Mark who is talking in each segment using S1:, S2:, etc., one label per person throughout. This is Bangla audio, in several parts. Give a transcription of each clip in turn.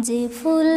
S1: যে ফুল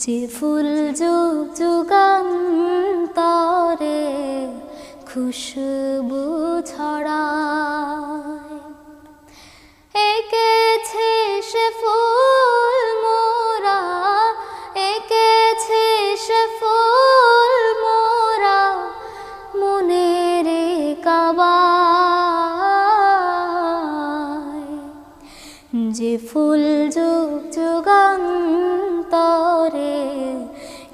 S1: যে ফুল যুগ যুগান্তরে খুশবু ছড়ায়। এঁকেছে সে ফুল মোরা, এঁকেছে সে ফুল মোরা মনের কাবায়। যে ফুল যুগ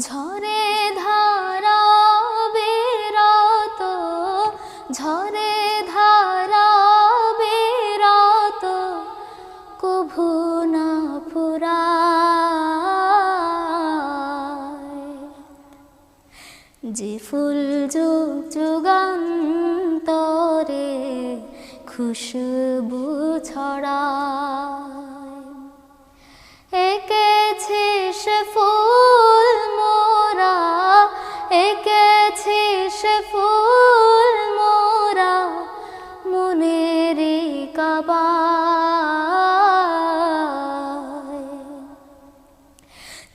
S1: ঝরে ধারা বেরত, ঝরে ধারা বেরত, কভু না ফুরায়। যে ফুল যুগ যুগান্তরে খুশবু ছড়ায়।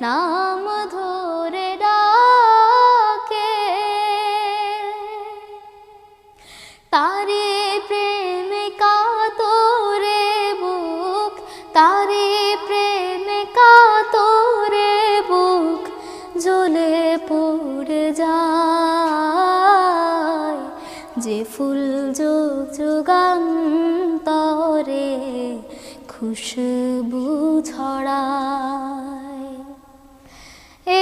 S1: নাম ধরে ডাকে। তারে প্রেমে কাতরে বুক, তারে প্রেমে কাতরে বুক, জ্বলে পড়ে যায়। যে ফুল যোগ যুগান্তরে খুশবু ছড়া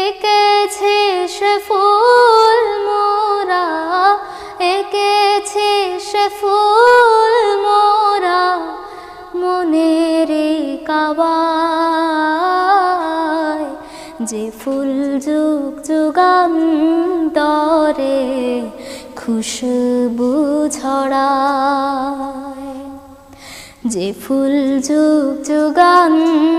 S1: এঁকেছে সে ফুল মোরা, এঁকেছে সে ফুল মোরা মনের কাবায়। যে ফুল যুগ যুগান্তরে খুশবু ছড়ায়। যে ফুল যুগ যুগান্তরে